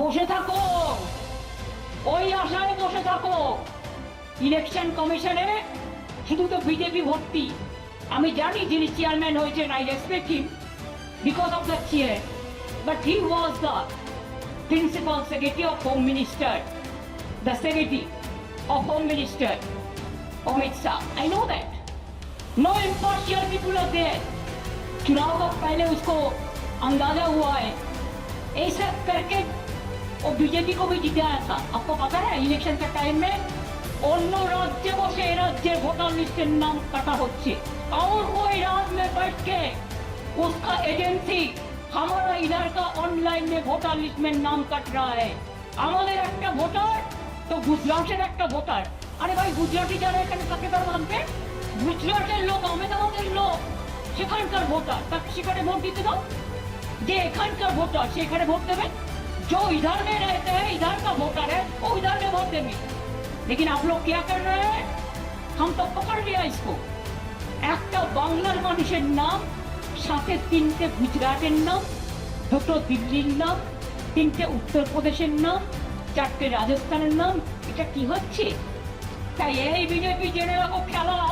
বসে থাকো ওই আশায় বসে থাকো ইলেকশন কমিশনে শুধু তো বিজেপি ভর্তি আমি জানি যিনি চেয়ারম্যান হয়েছেন I respect him because of the chair but he was the principal secretary of home minister the secretary of home minister Amit Shah I know that no impartial people are there चुनाव का पहले उसको अंदाजा हुआ है ये सब करके वो बीजेपी को भी जिताया था आपको पता है इलेक्शन के टाइम में অন্য রাজ্যে বসে এ রাজ্যের ভোটার লিস্টের নাম কাটা হচ্ছে और कोई राज में बैठ के उसका एजेंसी हमारा इधर का ऑनलाइन में वोटर लिस्ट में नाम कट रहा है আমাদের একটা ভোটার তো গুজরাটের একটা ভোটার আরে ভাই গুজরাটি যারা এখানে তাকে তার মানবে গুজরাটের লোক আহমেদাবাদের লোক সেখানকার ভোটার তাকে সেখানে ভোট দিতে দাও যে এখানকার ভোটার সেখানে ভোট দেবে जो इधर में रहते हैं इधर का वोटर है वो इधर में वोट देंगे लेकिन आप लोग क्या कर रहे हैं हम तो पकड़ लिया इसको একটা বাংলার মানুষের নাম সাথে তিনটে গুজরাটের নাম দুটো দিল্লির নাম তিনটে উত্তরপ্রদেশের নাম চারটে রাজস্থানের নাম এটা কি হচ্ছে তাই এই বিজেপি জেনে রাখো খেলা হবে